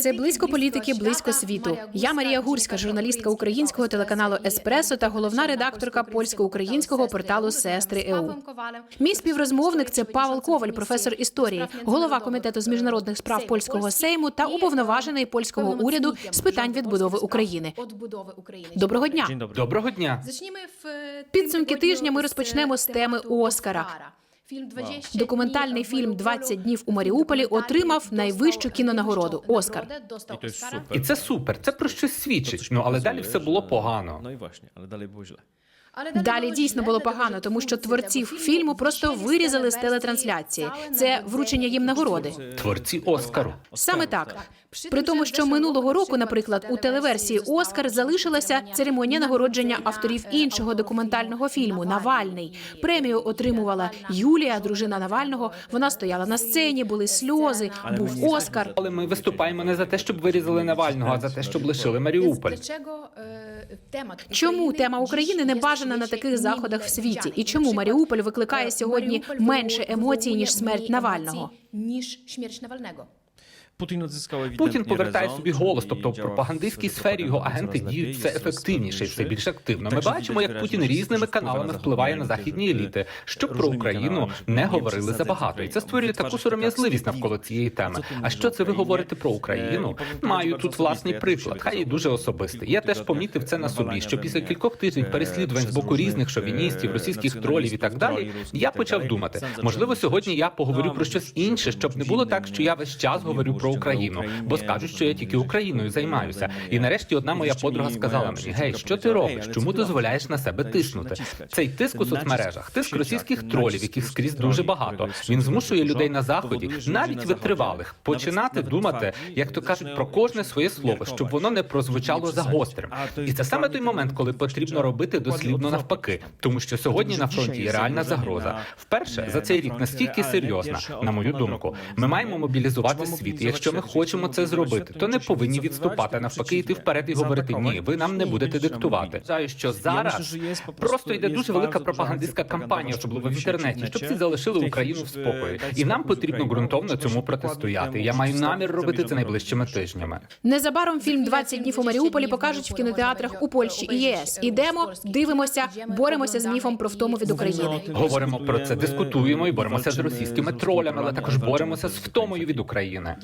Це близько політики, близько світу. Я Марія Гурська, журналістка українського телеканалу Еспресо та головна редакторка польсько-українського порталу Сестри ЕУ. Мій співрозмовник це Павел Коваль, професор історії, голова комітету з міжнародних справ польського сейму та уповноважений польського уряду з питань відбудови України. Доброго дня. Доброго дня. Підсумки тижня ми розпочнемо з теми Оскара. Документальний фільм «20 днів у Маріуполі отримав найвищу кінонагороду Оскар. І це супер. Це про щось свідчить. Ну але далі все було погано. No i źle. Далі дійсно було погано, тому що творців фільму просто вирізали з телетрансляції. Це вручення їм нагороди. Творці Оскару. Саме так. При тому, що минулого року, наприклад, у телеверсії Оскар залишилася церемонія нагородження авторів іншого документального фільму Навальний. Премію отримувала Юлія, дружина Навального. Вона стояла на сцені, були сльози, був Оскар. Але ми виступаємо не за те, щоб вирізали Навального, а за те, щоб лишили Маріуполь. Чому тема України не бажана на таких заходах в світі? І чому Маріуполь викликає сьогодні менше емоцій ніж смерть Навального? ніж смерть Навального. Ewidentnie Путін повертає собі голос, тобто в пропагандистській сфері його агенти діють все ефективніше і все більш активно. Ми бачимо, як Путін різними каналами впливає на західні еліти, щоб про Україну не говорили забагато. І це створює таку сором'язливість навколо цієї теми. А що це ви говорите про Е, Україну? Маю тут власний приклад. Хай і дуже особистий. Я теж помітив це на собі. Що після кількох тижнів е, переслідувань з боку різних шовіністів, е, російських тролів і так далі, я почав думати. Можливо, сьогодні я поговорю про щось інше, щоб не було так, що я весь час Ні, говорю про Україну, бо скажуть, що я тільки Україною займаюся. І нарешті одна моя подруга сказала мені: Гей, що ти робиш? Чому дозволяєш на себе тиснути? Цей тиск у соцмережах, тиск російських тролів, яких скрізь дуже багато. Він змушує людей на заході, навіть витривалих, починати думати, як то кажуть, про кожне своє слово, щоб воно не прозвучало Nie за гострим. І це саме той момент, коли потрібно робити дослідно навпаки, тому що сьогодні на фронті є реальна загроза. Вперше за цей рік настільки серйозна, на мою думку. Ми маємо мобілізувати світ. Якщо ми хочемо це зробити, то не повинні відступати навпаки, йти вперед і говорити ні, ви нам не будете диктувати. Що зараз що просто йде дуже велика пропагандистська кампанія, пропаганда, особливо в інтернеті, щоб всі залишили Україну в спокої. І нам потрібно ґрунтовно цьому протистояти. Я маю намір робити це найближчими тижнями. Незабаром фільм «20 днів у Маріуполі покажуть в кінотеатрах у Польщі і ЄС. Ідемо, дивимося, боремося з міфом про втому від України. Говоримо про це, дискутуємо і боремося з російськими тролями, але також боремося з втомою від України.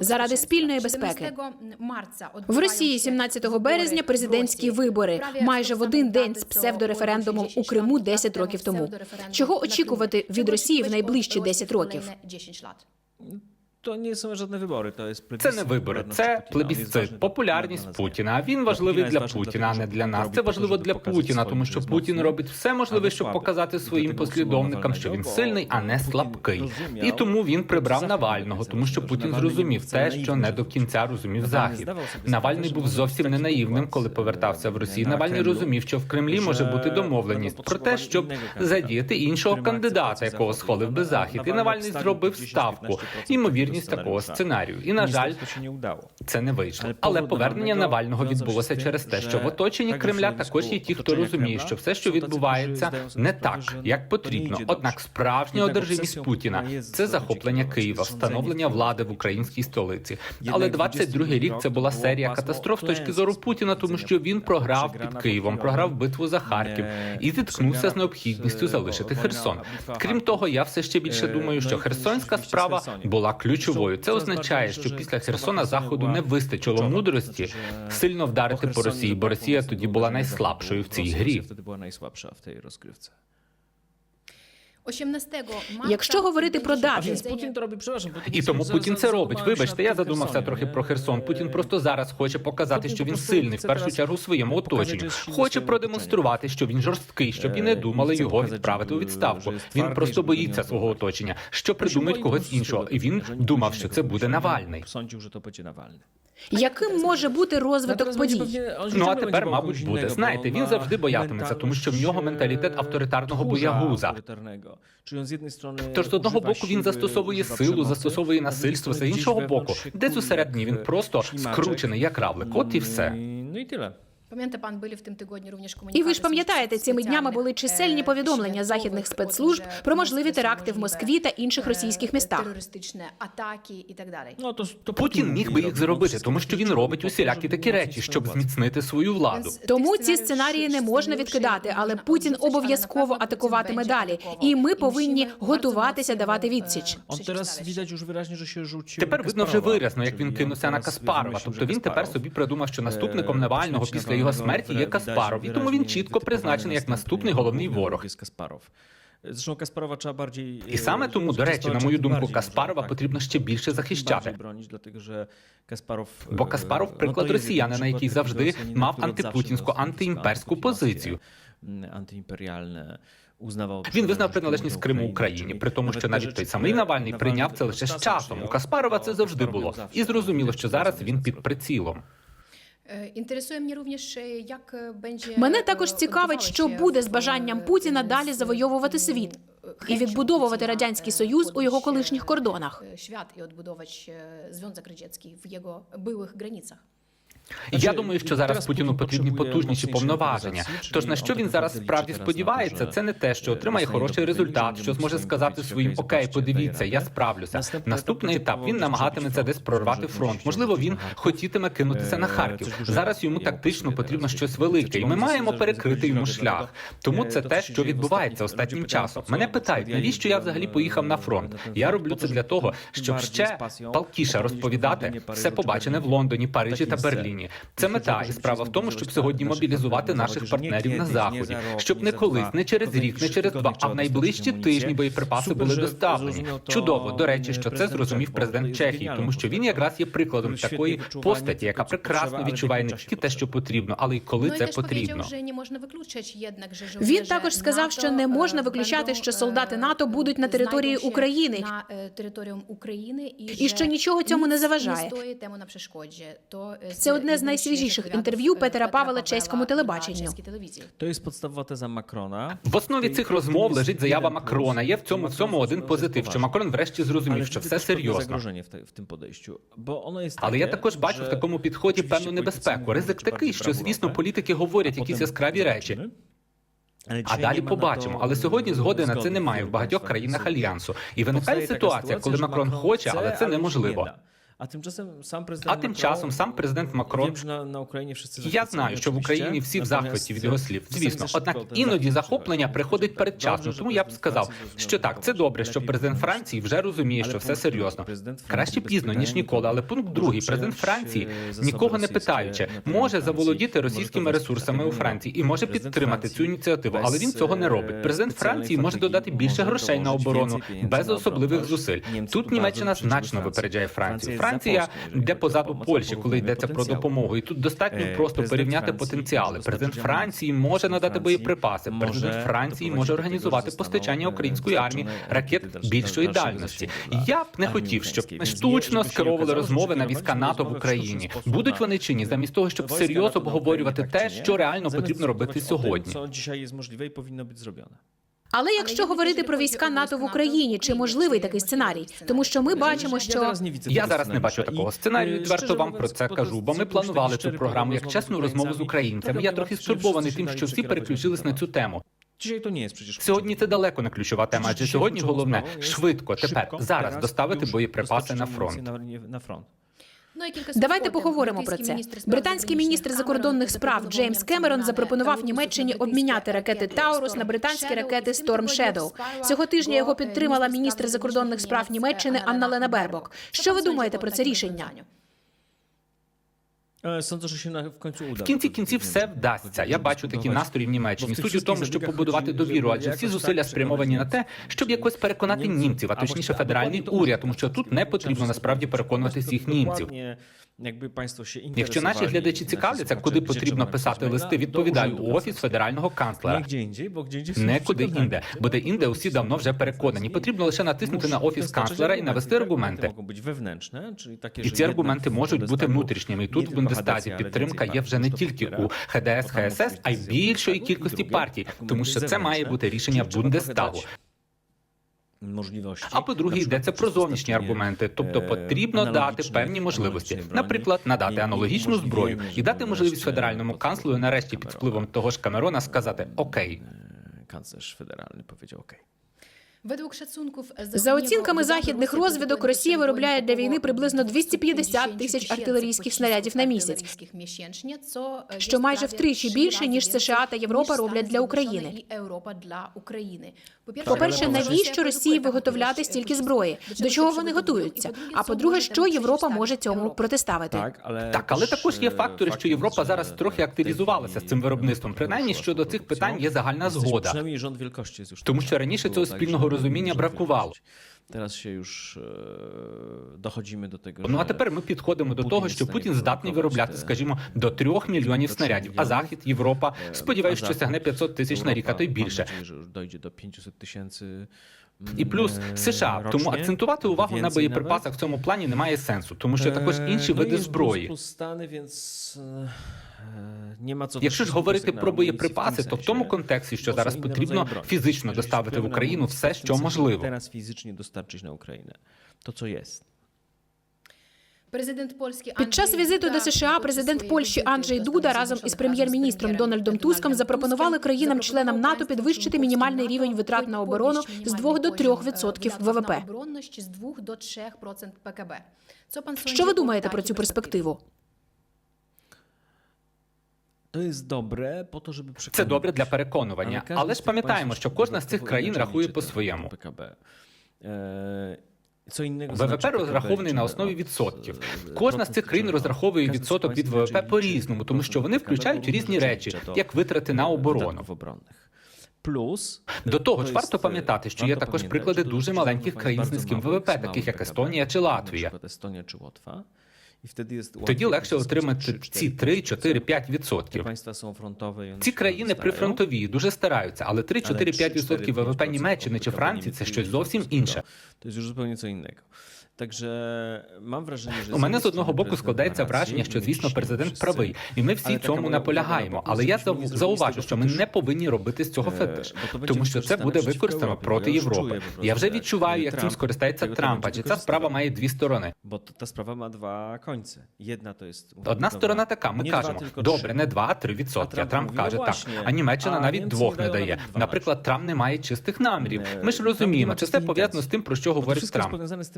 Заради спільної безпеки. В Росії 17 березня президентські вибори. Майже в один день з псевдореферендумом у Криму 10 років тому. Чого очікувати від Росії в найближчі 10 років? To nie są żadne wybory, to jest Це не вибори, це плебісцит, популярність. Путіна. А він важливий для Путіна, а не для нас. Це важливо для Путіна, тому що Путін робить все можливе, щоб показати своїм послідовникам, що він сильний, а не слабкий. І тому він прибрав Навального, тому що Путін зрозумів те, що не до кінця розумів Захід. Навальний був зовсім не наївним, коли повертався в Росію. Навальний розумів, що в Кремлі може бути домовленість про те, щоб задіяти іншого кандидата, якого схвалив би Захід. І Навальний зробив ставку, tego ймовірність такого сценарію. І на жаль, це не вийшло. Але повернення Навального відбулося через те, що в оточенні Кремля також є ті, хто розуміє, що все, що відбувається, не так, як потрібно. Однак справжня одержимість Путіна це захоплення Києва, встановлення влади в українській столиці. Але 22 22-й рік це була серія катастроф з точки зору Путіна, тому що він програв під Києвом, програв битву за Харків і зіткнувся з необхідністю залишити Херсон. Крім того, я все ще більше Е, думаю, ну що херсонська справа w Херсоні. Ключовою. Це означає, що після Херсона заходу не вистачило мудрості сильно вдарити по Росії, бо Росія тоді була найслабшою в цій грі. Якщо говорити про дати, robi, przepraszam, Putin І тому Путін це робить. Вибачте, я задумався трохи про Херсон. Путін просто зараз хоче показати, що він сильний в першу чергу своєму оточенню. Хоче продемонструвати, що він жорсткий, щоб і не Е, думали його відправити у відставку. він просто боїться свого оточення, що придумають когось іншого, і він думав, що це буде. Навальний. Że to będzie Nawalny. Яким може бути розвиток подій? Ну а тепер, мабуть, буде. Знаєте, він завжди боятиметься, тому що в нього менталітет авторитарного боягуза. Тож з одного боку він застосовує силу, застосовує насильство, з іншого боку, десь усередині він просто скручений як равлик. От і все. Ну і pan, були в тим тижні również І ви ж пам'ятаєте, цими днями були чисельні повідомлення західних спецслужб про можливі теракти в Москві та інших російських містах. Терористичні атаки і так далі. Ну, то, то Путін міг би їх зробити, тому що він робить усілякі такі речі, щоб зміцнити свою владу. Тому ці сценарії не можна відкидати, але Путін обов'язково атакуватиме далі, і ми повинні готуватися давати відсіч. Się rzucił Тепер видно вже виразно, як він кинувся на Каспарова. Тобто він тепер собі придумав, що наступником е, Навального після його смерті є Каспаров, і тому він чітко призначений як наступний головний ворог. Zresztą Kasparowa trzeba bardziej... І саме тому, до речі, на мою думку, Каспарова потрібно ще більше захищати. Бо е, Каспаров приклад росіянина, який завжди мав антипутінську, антиімперську позицію. антиімперіальне, узнавав Він визнав приналежність Криму Україні, при тому, що навіть той самий Навальний прийняв це лише з часом. У Каспарова це завжди було. І зрозуміло, що зараз він під прицілом. Е, Інтересує мені również, е, як Бенджі... Мене також цікавить, що буде з бажанням Путіна далі завойовувати світ і відбудовувати радянський союз у його колишніх кордонах. Свят і odbudować зв'язок радянський в його byłych granicach. Я думаю, що зараз Путіну потрібні потужніші повноваження. Тож на що він зараз справді сподівається, це не те, що е, отримає хороший результат, що зможе сказати своїм «Окей, подивіться, я справлюся. Наступний етап він намагатиметься десь прорвати фронт. Можливо, він хотітиме кинутися на Е, Харків. ж дуже Зараз йому тактично потрібно щось велике, і ми маємо перекрити йому шлях. Тому Е, це те, що відбувається останнім часом. Мене питають, навіщо я взагалі поїхав на фронт? Я роблю це для того, щоб ще палкіше розповідати все побачене в Лондоні, Парижі та Такі Берліні. Це мета, і справа в тому, щоб сьогодні мобілізувати наших партнерів на заході, щоб не колись, не через рік, не через два, а в найближчі тижні боєприпаси були доставлені. Чудово. До речі, що це зрозумів президент Чехії, тому що він якраз є прикладом такої постаті, яка прекрасно відчуває не тільки те, що потрібно, але й коли Ну, це потрібно. Він також сказав, що не можна е, виключати, що е, солдати НАТО будуть на території України. на е, України і, що нічого цьому не заважає. Не тему на перешкоді. То е, Це одне з найсвіжіших інтерв'ю Петера Павела чеському телебаченню. To jest podstawowa teza Macrona. В основі цих розмов лежить заява Макрона. Є в цьому всьому один позитив, що Макрон врешті зрозумів, що все серйозно. podejściu, bo ono jest Але я також бачу в такому підході певну небезпеку. Ризик такий, що звісно політики говорять якісь яскраві речі. А далі побачимо. Але сьогодні e, згоди на це немає в багатьох країнах альянсу. І виникає ситуація, коли Макрон хоче, але це неможливо. Da. A tymczasem sam prezydent А тим часом сам президент Макрон że na, на Україні всі Я знаю, що в Україні всі в захваті від його слів. Звісно, однак іноді захоплення приходить передчасно. Тому я б сказав, що так, це добре, що президент Франції вже розуміє, що все серйозно. Краще пізно ніж ніколи. Але пункт другий, президент Франції, нікого не питаючи, може заволодіти російськими ресурсами у Франції і може підтримати цю ініціативу. Але він цього не робить. Президент Франції може додати більше грошей на оборону без особливих зусиль. Тут Німеччина значно випереджає Францію. Франція йде позаду Польщі, коли йдеться про допомогу. І тут достатньо Е, просто порівняти потенціали. Президент Франції може надати боєприпаси. Президент Франції може організувати постачання української е, армії ракет більшої дальності. Я б не хотів, щоб штучно скеровували розмови на війська НАТО в Україні. Будуть вони чи ні, замість того, щоб серйозно обговорювати те, що реально потрібно робити сьогодні. Co dzisiaj jest możliwe i powinno być zrobione. Але якщо говорити про війська НАТО в Україні, чи можливий такий сценарій? Тому що ми бачимо, що Я зараз не бачу такого сценарію. е, Відверто вам про це кажу, бо ми планували цю програму як чесну розмову з українцями. Я трохи стурбований тим, що всі переключились на цю тему. Сьогодні це далеко не ключова тема, адже сьогодні головне швидко тепер зараз доставити боєприпаси на фронт. Давайте поговоримо про це. Британський міністр закордонних справ Джеймс Кемерон запропонував Німеччині обміняти ракети Таурус на британські ракети Storm Shadow. Цього тижня його підтримала міністр закордонних справ Німеччини Анна Лена Бербок. Що ви думаєте про це рішення? Е, що się na- w końcu uda. В кінці кінців все вдасться. Я бачу такі настрої в Німеччині. Суть у тому, щоб побудувати довіру, адже всі зусилля спрямовані на те, щоб якось переконати німців, а точніше федеральний уряд, тому що тут не потрібно насправді переконувати всіх німців. Якби państwo się Якщо наші глядачі цікавляться, куди потрібно писати листи, відповідаю у офіс федерального канцлера. Не куди інде, бо де інде усі давно вже переконані. Потрібно лише натиснути на офіс канцлера і навести аргументи. І ці аргументи можуть бути внутрішніми. І тут в Бундестазі підтримка є вже не тільки у ХДС, ХСС, а й більшої кількості партій, тому що це має бути рішення Бундестагу. Можливості. А по-друге, йдеться про зовнішні аргументи, тобто потрібно дати певні можливості, наприклад, надати аналогічну зброю і дати можливість федеральному канцлеру нарешті під впливом того ж Камерона сказати Окей. канцлер федеральний повідомив OK. За оцінками західних розвідок, Росія виробляє для війни приблизно 250 тисяч артилерійських снарядів на місяць, що майже втричі більше ніж США та Європа роблять для України. По-перше, навіщо Росії виготовляти стільки зброї? До чого вони готуються? А по-друге, що Європа може цьому протиставити? Так, але Так, але також є е, фактори, що Європа зараз трохи активізувалася з цим виробництвом. Принаймні щодо цих питань є загальна згода. Тому що раніше цього спільного розуміння бракувало. Teraz się już e, dochodzimy do tego, Ну а тепер ми підходимо до того, що Путін здатний виробляти, скажімо, до трьох мільйонів снарядів. А захід, Європа, сподіваюся, що сягне 500 тисяч на рік, а то й більше. Дойде до że już 500 тисяч І плюс США. Тому акцентувати увагу на боєприпасах в цьому плані немає сенсу, тому що також E, інші види зброї. Co Якщо ж говорити про боєприпаси, то в тому контексті, що зараз потрібно фізично доставити в Україну все, що можливо. що фізичні можливо. на Україну. То це Ukrainę. Co jest. Під час візиту до США президент Польщі Анджей Дуда разом із прем'єр-міністром Дональдом Туском запропонували країнам-членам НАТО підвищити мінімальний рівень витрат на оборону з 2 до 3 відсотків ВВП. Що ви думаєте про цю перспективу? To jest dobre po to, żeby Це добре для переконування, але ж пам'ятаємо, що кожна з цих країн рахує по своєму. PKB. E, ВВП розрахований на основі відсотків. e, Кожна з цих країн розраховує відсоток від ВВП по-різному, тому що вони включають різні речі, як витрати на оборону. Плюс До того ж, варто пам'ятати, що є також приклади дуже маленьких країн з низьким ВВП, таких як Естонія чи Латвія. Тоді легше отримати ці 4, 3, 4, 5 Te відсотків. państwa są frontowe i one Ці країни прифронтові дуже стараються, але 3-4-5 відсотків ВВП Німеччини чи Франції це щось зовсім інше. To jest już mam wrażenie, że У мене з одного боку складається враження, що звісно президент правий, і ми всі цьому наполягаємо. Але я зауважу, що ми не повинні робити з цього Е, фетиш, бо то буде тому що це буде використано проти Європи. Я вже відчуваю, як цим скористається tego Трамп, адже ця справа має дві сторони. Ta sprawa ma dwa końce. Jedna to jest... Одна сторона така. Ми кажемо, добре, не 2, а 3 А відсотки. А Трамп каже ну, так. А Німеччина навіть двох не дає. Наприклад, Трамп не має чистих намірів. Ми ж розуміємо, чи це пов'язано з тим, про що говорить Трамп. powiązane z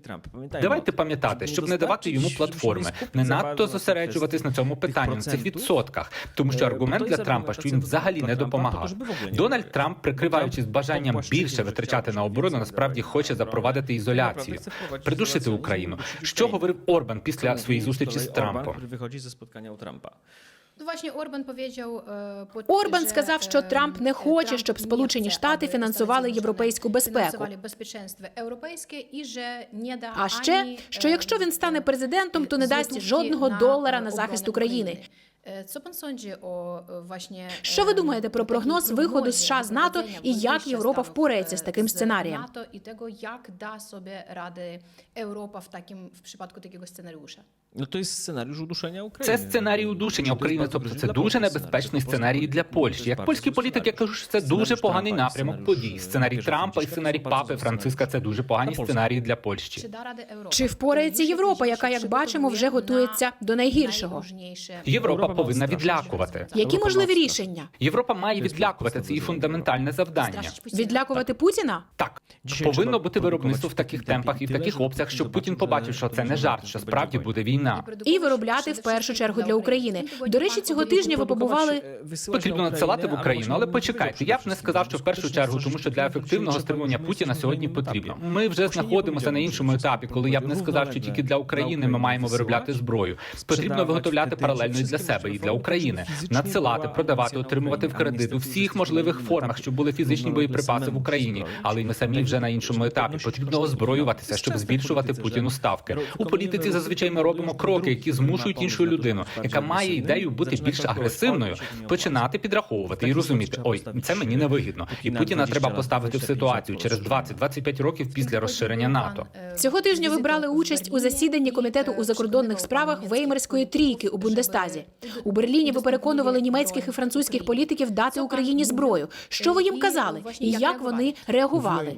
mówi Trump. Pamiętajmy Давайте пам'ятати, щоб не давати йому платформи, не надто зосереджуватись на цьому питанні, tych цих відсотках, тому що Е, аргумент для Трампа, що він взагалі не допомагав. Дональд. Трамп, Бо прикриваючись бажанням більше витрачати на оборону, насправді хоче запровадити ізоляцію, придушити Україну. Що говорив Орбан після своєї зустрічі з Трампом? Orban, Трампом? który wychodzi ze spotkania u Trumpa. Орбан сказав, що Трамп не хоче, щоб Сполучені Штати фінансували європейську безпеку. А ще, що якщо він стане президентом, то не дасть жодного долара на захист України. Що ви думаєте про прогноз виходу США з НАТО і як Європа впорається з таким сценарієм? НАТО і того, як да собі ради Європа в таким в випадку такого сценаріуша? No to jest scenariusz uduszenia України. Це сценарій удушення України, тобто це дуже небезпечний сценарій для Польщі. Як польський політик, я кажу, що це дуже поганий напрямок подій. Сценарій Трампа і сценарій папи Франциска це дуже погані сценарії для Польщі. Чи впорається Європа, яка, як бачимо, вже готується до найгіршого? Європа повинна відлякувати. Які можливі рішення? Європа має відлякувати це її фундаментальне завдання. Відлякувати Путіна? Так повинно бути виробництво в таких темпах і в таких обсягах, щоб Путін побачив, що це не жарт, що справді буде війна. І виробляти в першу чергу для України. До речі, цього тижня ви побували Потрібно надсилати в Україну, але почекайте. Я б не сказав, що в першу чергу, тому що для ефективного стримування Путіна сьогодні потрібно. Ми вже знаходимося на іншому етапі, коли я б не сказав, що тільки для України ми маємо виробляти зброю. Потрібно виготовляти паралельно і для себе, і для України, надсилати, продавати, отримувати в кредит у всіх можливих формах, щоб були фізичні боєприпаси в Україні. Але й ми самі вже на іншому етапі. Потрібно озброюватися, щоб збільшувати Путіну ставки. У політиці зазвичай ми робимо робимо кроки, які змушують іншу людину, яка має ідею бути більш агресивною, починати підраховувати і розуміти, ой, це мені не вигідно. І Путіна треба поставити в ситуацію через 20-25 років після розширення НАТО. Цього тижня ви брали участь у засіданні комітету у закордонних справах Веймарської трійки у Бундестазі. У Берліні ви переконували німецьких і французьких політиків дати Україні зброю. Що ви їм казали і як вони реагували?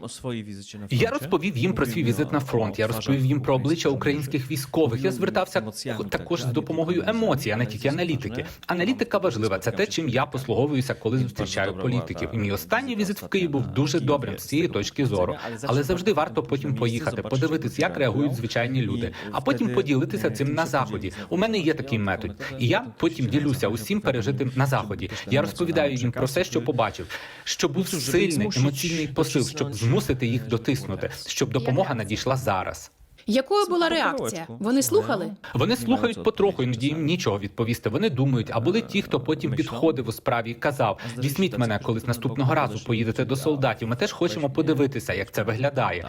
Я розповів їм про свій візит на фронт. Я розповів їм про обличчя українських військових. Я звертався також з допомогою емоцій, а не тільки аналітики. Аналітика важлива. Це те, чим я послуговуюся, коли зустрічаю політиків. І мій останній візит в Київ був дуже добрим з цієї точки зору. Але завжди варто потім поїхати, подивитись, як реагують звичайні люди, а потім поділитися цим на заході. У мене є такий метод, і я потім ділюся усім пережитим на заході. Я розповідаю їм про все, що побачив, що був сильний емоційний посил, щоб змусити їх дотиснути, щоб допомога надійшла зараз. Якою була реакція? Вони слухали? Вони слухають потроху, іноді їм нічого відповісти. Вони думають, а були ті, хто потім підходив у справі і казав: візьміть мене, колись наступного разу поїдете до солдатів. Ми теж хочемо подивитися, як це виглядає.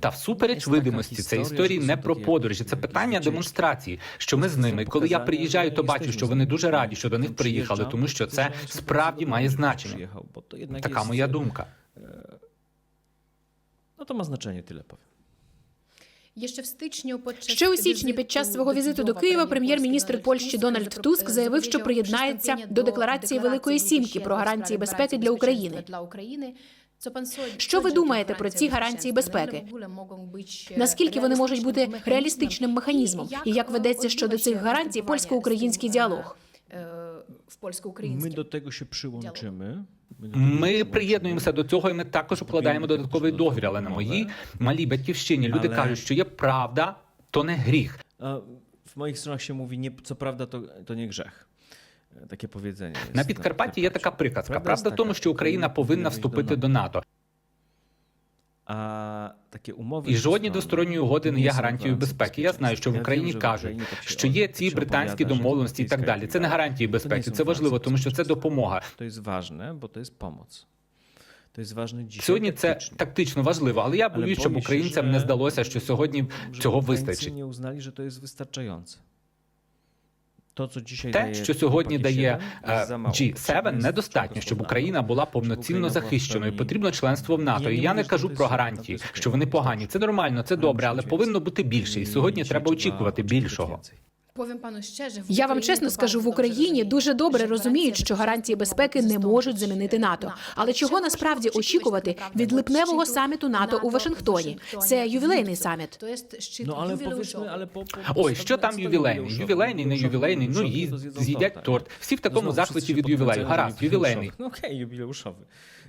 Та всупереч видимості, це історії не про подорожі, це питання демонстрації. Що ми з ними, коли я приїжджаю, то бачу, що вони дуже раді, що до них приїхали, тому що це справді має значення. Така моя думка. No to ma znaczenie, tyle powiem. Ще у січні під час свого візиту до Києва прем'єр-міністр Польщі Дональд Туск заявив, що приєднається до декларації Великої Сімки про гарантії безпеки для України. Що ви думаєте про ці гарантії безпеки? Наскільки вони можуть бути реалістичним механізмом, і як ведеться щодо цих гарантій польсько-український діалог? в польсько-український? Ми до tego się przyłączymy. Ми приєднуємося до цього, і ми також укладаємо додатковий договір. Але на моїй малій батьківщині люди кажуть, що є правда, то не гріх. В моїх странах ще мові ні, це правда, то, то не гріх. Таке Takie powiedzenie. Jest На Підкарпатті є така приказка. Правда в тому, що Україна повинна вступити до НАТО, А такі умови і жодні двосторонні двосторонні угоди не є гарантією безпеки. Я знаю, що в Україні кажуть, що є ці британські домовленості і так далі. Це не гарантії безпеки, це важливо, тому що це допомога. То є зважне, бо то є dzisiaj. Сьогодні це тактично важливо, але я боюсь, щоб українцям не здалося, що сьогодні цього вистачить. Те, що сьогодні дає е, za mało. G7, недостатньо, щоб. Україна була повноцінно захищеною. Потрібно членство в НАТО. І я не кажу про гарантії, що вони погані. Це нормально, це добре, але повинно бути більше. І сьогодні треба очікувати trzeba очікувати oczekiwać більшого. więcej. Я вам чесно скажу, в Україні дуже добре розуміють, що гарантії безпеки не можуть замінити НАТО. Але чого насправді очікувати від липневого саміту НАТО у Вашингтоні? Це ювілейний саміт. No ale powiedzmy, ale po, po, Ой, що там ювілейний? Ювілейний, не ювілейний, ну їсть, з'їдять торт. Всі в такому захваті від ювілею. Гаразд, ювілейний. No okej, jubileuszowy.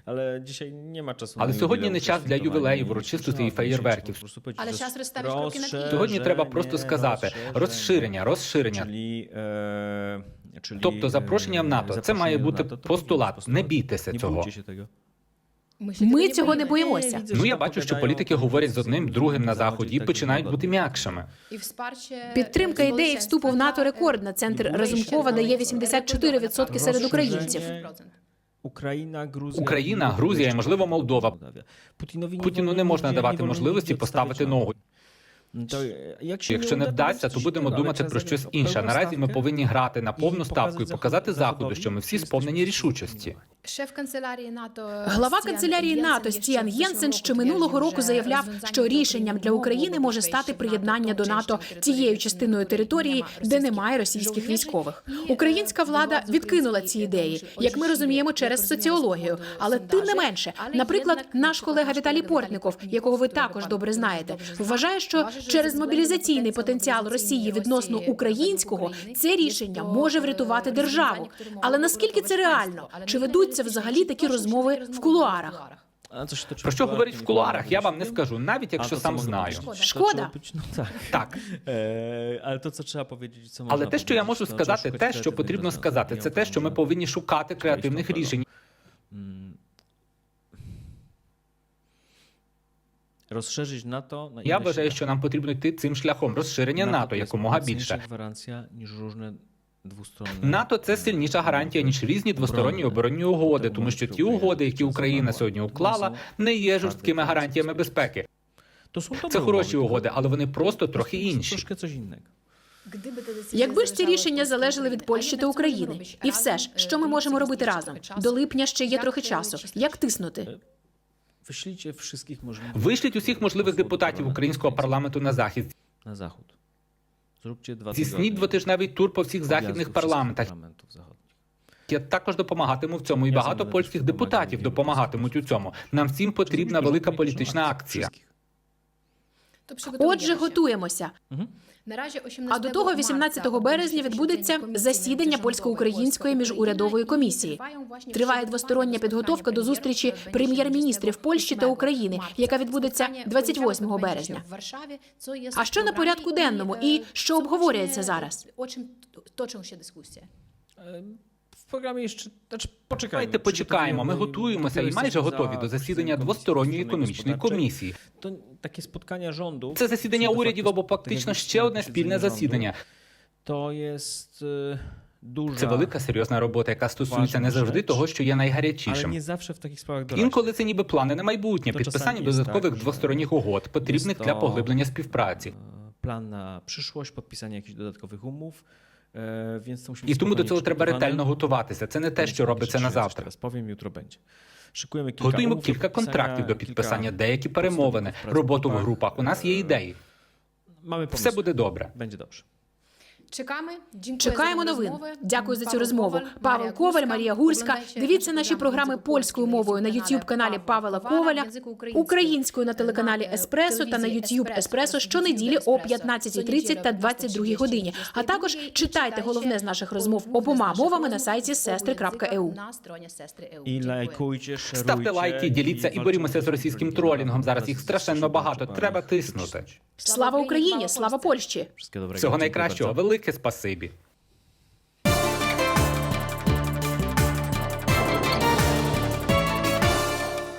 Ale dzisiaj nie Але сьогодні не час для ювілеїв, урочистостей і феєрверків. Але час розставиш кроки наперед. Сьогодні треба просто сказати розширення, розширення. Czyli, Тобто запрошення в НАТО. Це має бути НАТО, то постулат. Не бійтеся цього. Ми цього не боїмося. Ну я бачу, що політики говорять з одним, другим на заході і починають бути м'якшими. Підтримка ідеї вступу в НАТО рекордна. Центр Разумкова дає 84% серед українців. Україна, Грузія, Україна, Грузія і, можливо, Молдова. Путіну не можна давати можливості поставити ногу. То, Якщо не вдасться, то будемо думати про щось інше. Наразі ми повинні грати на повну ставку і показати заходу, що ми всі сповнені рішучості. Шеф канцелярії НАТО Глава канцелярії НАТО Стіан Єнсен ще минулого року заявляв, що рішенням для України може стати приєднання до НАТО тією частиною території, де немає російських військових. Українська влада відкинула ці ідеї, як ми розуміємо, через соціологію. Але тим не менше, наприклад, наш колега Віталій Портников, якого ви також добре знаєте, вважає, що через мобілізаційний потенціал Росії відносно українського це рішення може врятувати державу. Але наскільки це реально? Чи ведуться взагалі такі розмови в кулуарах? Про що говорять в кулуарах, я вам не скажу, навіть якщо сам знаю. Шкода. Так. Е, Але то, це треба powiedzieć, але те, що я можу сказати, те, що потрібно сказати, це те, що ми повинні шукати креативних рішень. Розширить НАТО на Я вважаю, що нам потрібно йти цим шляхом розширення. НАТО якомога більше. гваранція, ніж двосторонні. НАТО це сильніша гарантія ніж різні двосторонні оборонні угоди, тому що ті угоди, які Україна сьогодні уклала, не є жорсткими гарантіями безпеки. Це хороші угоди, але вони просто трохи інші. Якби ж ці рішення залежали від Польщі та України, і все ж, що е, ми можемо робити разом? До липня ще є трохи часу. Як тиснути? Możliwych Вишліть усіх можливих депутатів українського парламенту на захід. na zachód. Zróbcie два Здійсніть двотижневий тур по всіх західних парламентах. Я також допомагатиму в цьому, і багато польських депутатів допомагатимуть у цьому. Нам всім потрібна велика політична акція. Отже, готуємося. Наразі А 18 до того, 18 березня відбудеться засідання польсько-української міжурядової комісії. Триває двостороння підготовка до зустрічі прем'єр-міністрів Польщі та України, яка відбудеться 28 березня. А що на порядку денному і що обговорюється зараз? О точно ще дискусія? W programie jeszcze, znaczy poczekajmy. Давайте почекаємо. Ми готуємося і майже готові до засідання двосторонньої економічної комісії. To takie spotkania rządów. Це засідання урядів або фактично ще одне спільне засідання jest e, duża, Це велика серйозна робота, яка стосується не завжди того, що є найгарячішим. zawsze w takich sprawach doraźnych. Інколи це ніби плани на майбутнє, То підписання додаткових двосторонніх угод, потрібних для поглиблення співпраці. Plan na przyszłość, jakichś dodatkowych umów, e, więc to І тому до цього треба ретельно готуватися. Це не те, що робиться на завтра. Powiem, jutro będzie. Szykujemy kilka Готуємо кілька контрактів до підписання, деякі перемовини, роботу в групах. У нас є ідеї. Все буде добре. Będzie dobrze. Чекаємо. Дякую Чекаємо за новин. розмови. Дякую за цю Павел розмову. Коваль, Павел Коваль, Марія Гурська. Дивіться наші програми польською мовою на українською» youtube каналі Павела Коваля, Коваля, «Язику українською» на телеканалі Еспресо та на YouTube Еспресо щонеділі о 15.30 та 22 годині. А також читайте головне з наших розмов обома мовами на сайті шеруйте. Ставте лайки, діліться і борімося з російським тролінгом. Зараз їх страшенно багато. Треба тиснути. Слава Україні! Слава Польщі! Всього найкращого, bardzo. Велике спасибі.